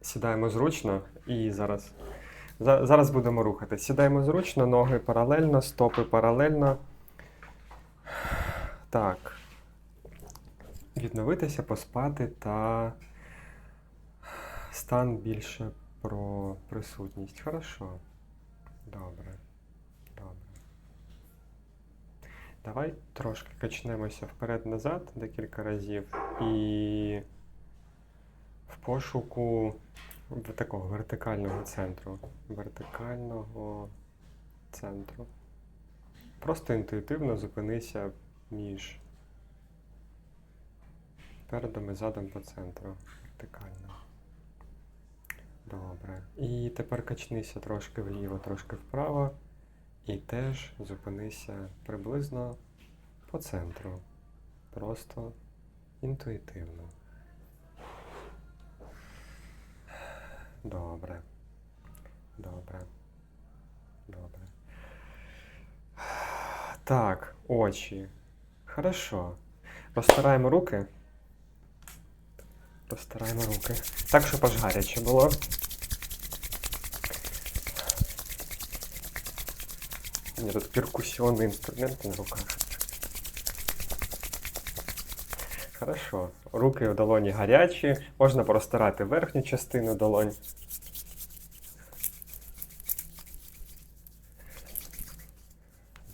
Сідаємо зручно і зараз. Зараз будемо рухатись. Сідаємо зручно, ноги паралельно, стопи паралельно. Так. Відновитися, поспати та стан більше про присутність. Хорошо. Добре. Добре. Давай трошки качнемося вперед-назад декілька разів і в пошуку такого вертикального центру. Вертикального центру. Просто інтуїтивно зупинися між передом і задом по центру. Вертикально. Добре. І тепер качнися трошки вліво, трошки вправо. І теж зупинися приблизно по центру. Просто інтуїтивно. Добре. Добре. Добре. Так, очі. Хорошо. Розтираємо руки. Розтираємо руки. Так, щоб аж гаряче було. У меня тут перкуссионные инструменты на руках. Хорошо. Руки в долоні гарячі. Можна простирати верхню частину долонь.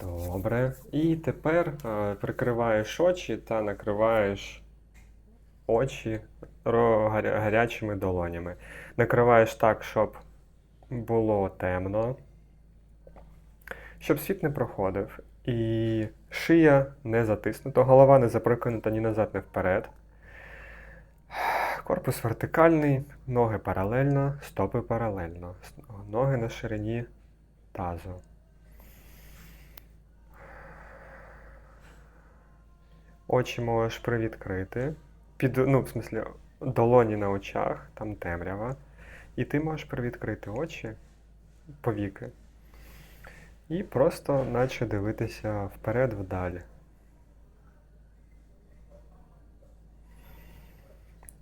Добре. І тепер е, прикриваєш очі та накриваєш очі гарячими долонями. Накриваєш так, щоб було темно щоб світ не проходив. І шия не затиснута, голова не запрокинута ні назад, ні вперед. Корпус вертикальний, ноги паралельно, стопи паралельно. Ноги на ширині тазу. Очі можеш привідкрити. Під, ну, в смислі, долоні на очах, там темрява. І ти можеш привідкрити очі, повіки. І просто наче дивитися вперед вдалі.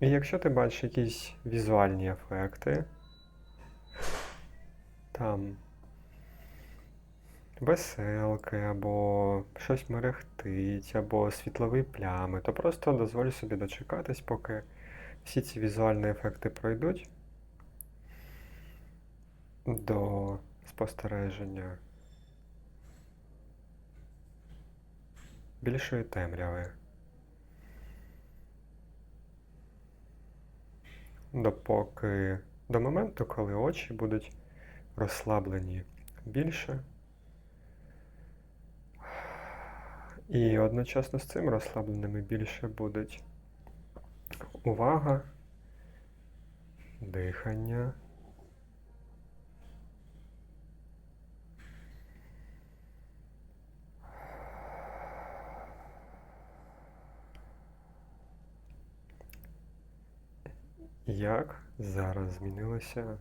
І якщо ти бачиш якісь візуальні ефекти, там веселки, або щось мерехтить, або світлові плями, то просто дозволь собі дочекатись, поки всі ці візуальні ефекти пройдуть до спостереження більшої темряви. Допоки до моменту, коли очі будуть розслаблені більше. І одночасно з цим розслабленими більше будуть увага, дихання. Як зараз змінилося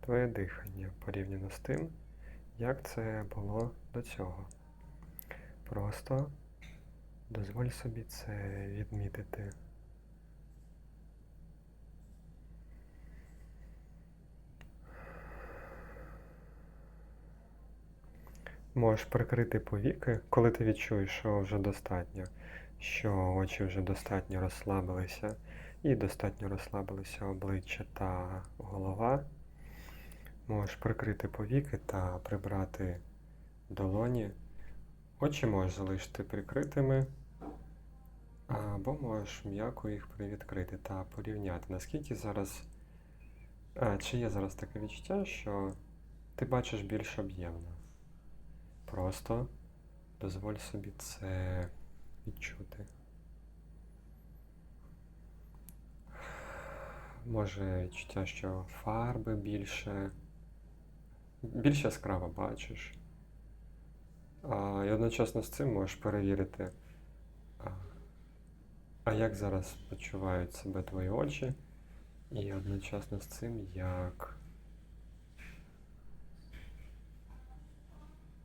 твоє дихання порівняно з тим, як це було до цього? Просто дозволь собі це відмітити. Можеш прикрити повіки, коли ти відчуєш, що вже достатньо, що очі вже достатньо розслабилися, і достатньо розслабилися обличчя та голова. Можеш прикрити повіки та прибрати долоні. Очі можеш залишити прикритими, або можеш м'яко їх привідкрити та порівняти, наскільки зараз. А, чи є зараз таке відчуття, що ти бачиш більш об'ємно. Просто дозволь собі це відчути. Може відчуття, що фарби більше, більш яскраво бачиш. А, і одночасно з цим можеш перевірити, а, а як зараз почувають себе твої очі, і одночасно з цим як.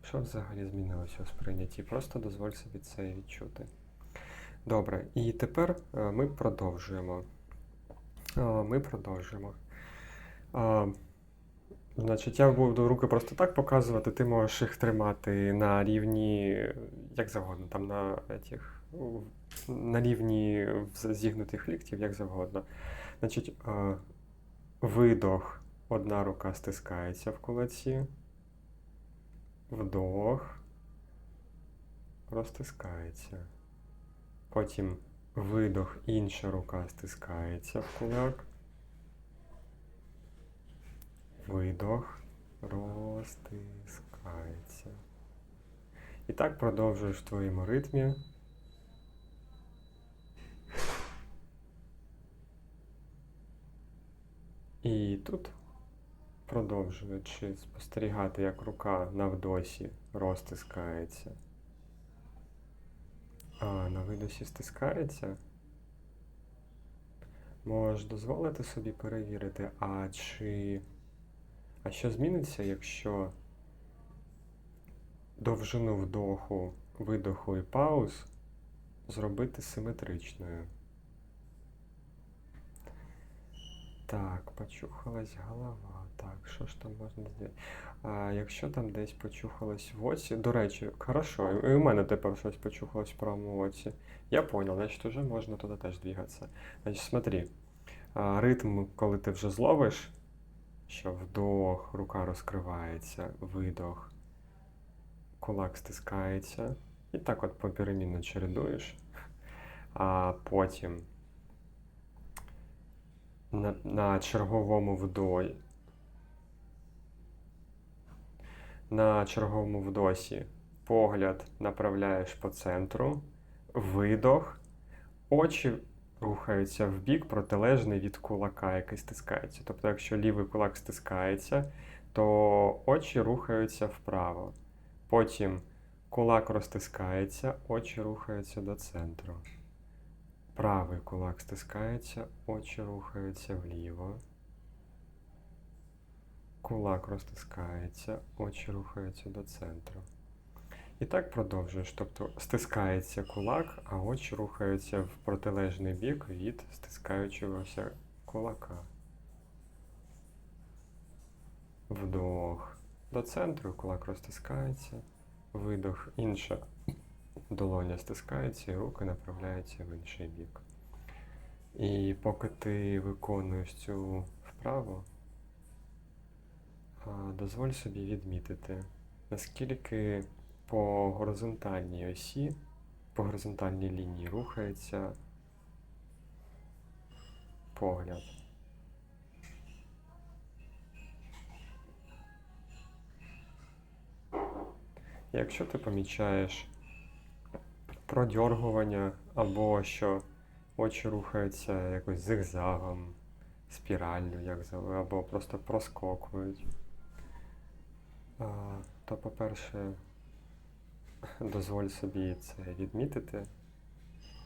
Що взагалі змінилося у сприйнятті? Просто дозволь собі це відчути. Добре, і тепер е, ми продовжуємо. Ми продовжуємо. Значить, я буду руки просто так показувати, ти можеш їх тримати на рівні, як завгодно, там на, у- на рівні зігнутих ліктів, як завгодно. Значить, видох, одна рука стискається в кулаці, вдох, розтискається. Потім видох, інша рука стискається в кулак. Видох, розтискається. І так продовжуєш в твоєму ритмі. І тут, продовжуючи спостерігати, як рука на вдосі розтискається, на видосі стискається, можеш дозволити собі перевірити, а чи а що зміниться, якщо довжину вдоху, видоху і пауз зробити симетричною? Так, почухалась голова. Так, що ж там можна зробити? А якщо там десь почухалась в оці, до речі, хорошо, і у мене тепер щось почухалось в правому оці. Я понял, значить вже можна туди теж двигатися. Значить, смотри, а, ритм, коли ти вже зловиш, що вдох, рука розкривається, видох, кулак стискається. І так от поперемінно чередуєш. А потім на, на черговому вдої. На черговому вдосі погляд направляєш по центру, видох, очі рухаються в бік протилежний від кулака, який стискається. Тобто, якщо лівий кулак стискається, то очі рухаються вправо. Потім кулак розтискається, очі рухаються до центру. Правий кулак стискається, очі рухаються вліво. Кулак розтискається, очі рухаються до центру. І так продовжуєш. Тобто стискається кулак, а очі рухаються в протилежний бік від стискаючогося кулака. Вдох до центру, кулак розтискається, видох, інша долоня стискається і руки направляються в інший бік. І поки ти виконуєш цю вправу, дозволь собі відмітити, наскільки по горизонтальній осі, по горизонтальній лінії рухається погляд. Якщо ти помічаєш продьоргування або що очі рухаються якось зигзагом, спіраллю, як або просто проскокують, то, по-перше, дозволь собі це відмітити,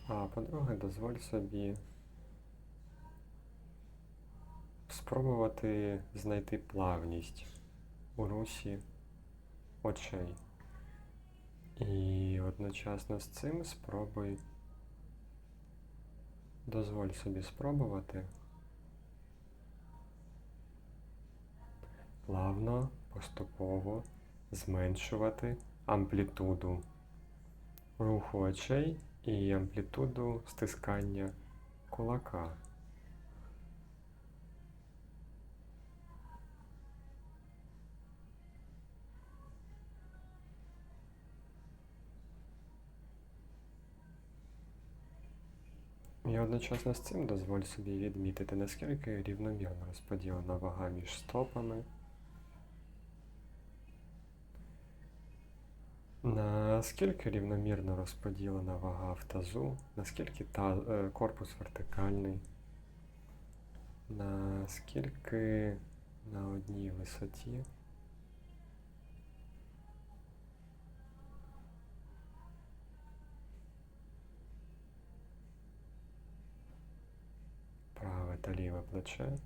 а по-друге, дозволь собі спробувати знайти плавність у русі очей. І одночасно з цим спробуй дозволь собі спробувати плавно, поступово зменшувати амплітуду руху очей і амплітуду стискання кулака. І одночасно з цим дозволь собі відмітити, наскільки рівномірно розподілена вага між стопами, наскільки рівномірно розподілена вага в тазу, наскільки та, е, корпус вертикальний, наскільки на одній висоті. праве та ліве плече.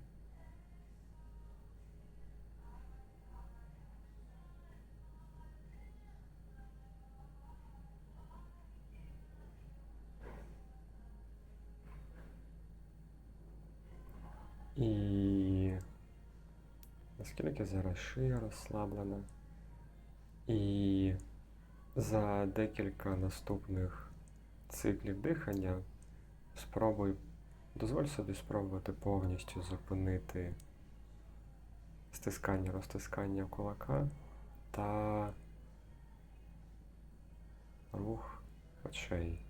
І наскільки зараз шия розслаблена. І за декілька наступних циклів дихання спробуй, дозволь собі спробувати повністю зупинити стискання, розтискання кулака та рух очей.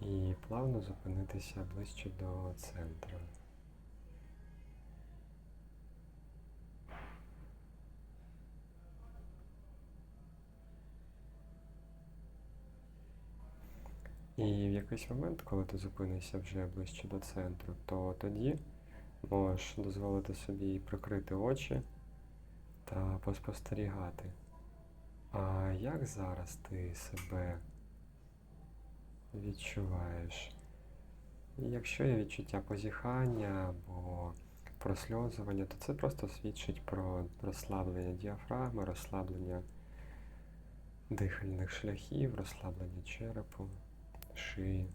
І плавно зупинитися ближче до центру. І в якийсь момент, коли ти зупинишся вже ближче до центру, то тоді можеш дозволити собі прикрити очі та поспостерігати. А як зараз ти себе відчуваєш? Якщо є відчуття позіхання або просльозування, то це просто свідчить про розслаблення діафрагми, розслаблення дихальних шляхів, розслаблення черепу, шиї.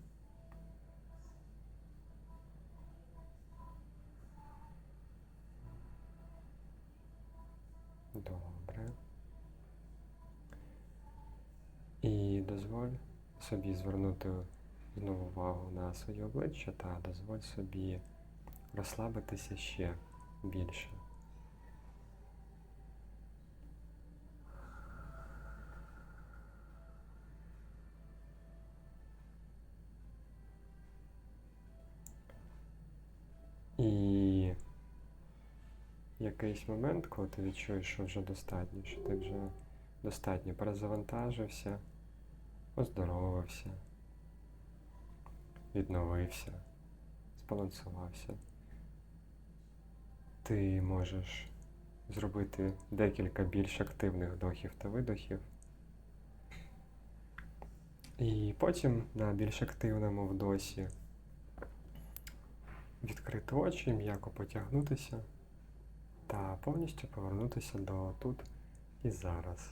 Добре. І дозволь собі звернути знову увагу на своє обличчя та дозволь собі розслабитися ще більше. Якийсь момент, коли ти відчуєш, що вже достатньо, що ти вже достатньо перезавантажився, оздоровився, відновився, збалансувався. Ти можеш зробити декілька більш активних вдохів та видохів. І потім на більш активному вдосі відкрити очі, м'яко потягнутися та повністю повернутися до тут і зараз.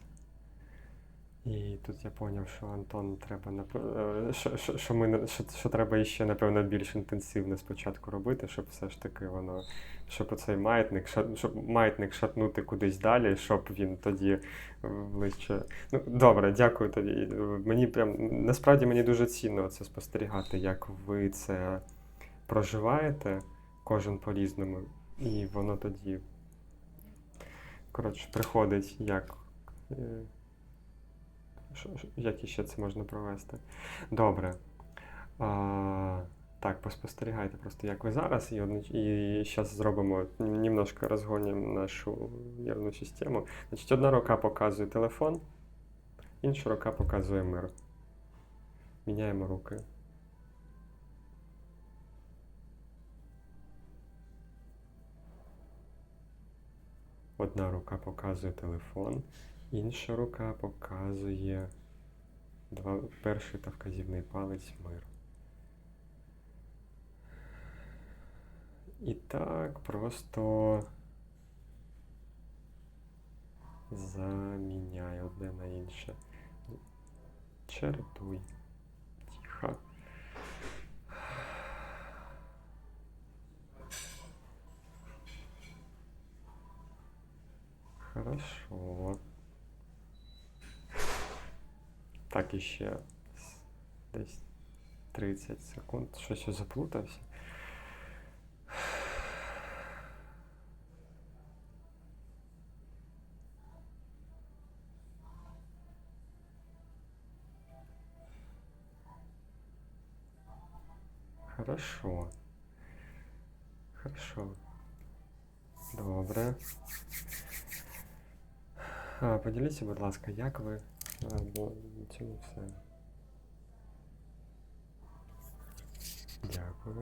І тут я зрозумів, що Антон треба нап- е, що, що, що, ми, що, що треба іще, напевно, більш інтенсивно спочатку робити, щоб все ж таки воно, щоб оцей маятник, щоб маятник шатнути кудись далі, щоб він тоді ближче. Ну, добре, дякую тобі. Мені прям насправді мені дуже цінно це спостерігати, як ви це проживаєте, кожен по-різному, і воно тоді, коротше, приходить як. е, Як іще це можна провести? Добре. А, так, поспостерігайте просто, як ви зараз, і, одноч- і зараз зробимо немножко розгонимо нашу нервну систему. Значить, одна рука показує телефон, інша рука показує мир. Міняємо руки. Одна рука показує телефон, інша рука показує два, перший та вказівний палець мир. І так просто заміняй одне на інше. Чередуй. Хорошо. Так, іще с- десь 30 секунд. Щось я заплутався. Хорошо. Хорошо. Добре. Поділіться, будь ласка, як ви бо цьому все. Дякую.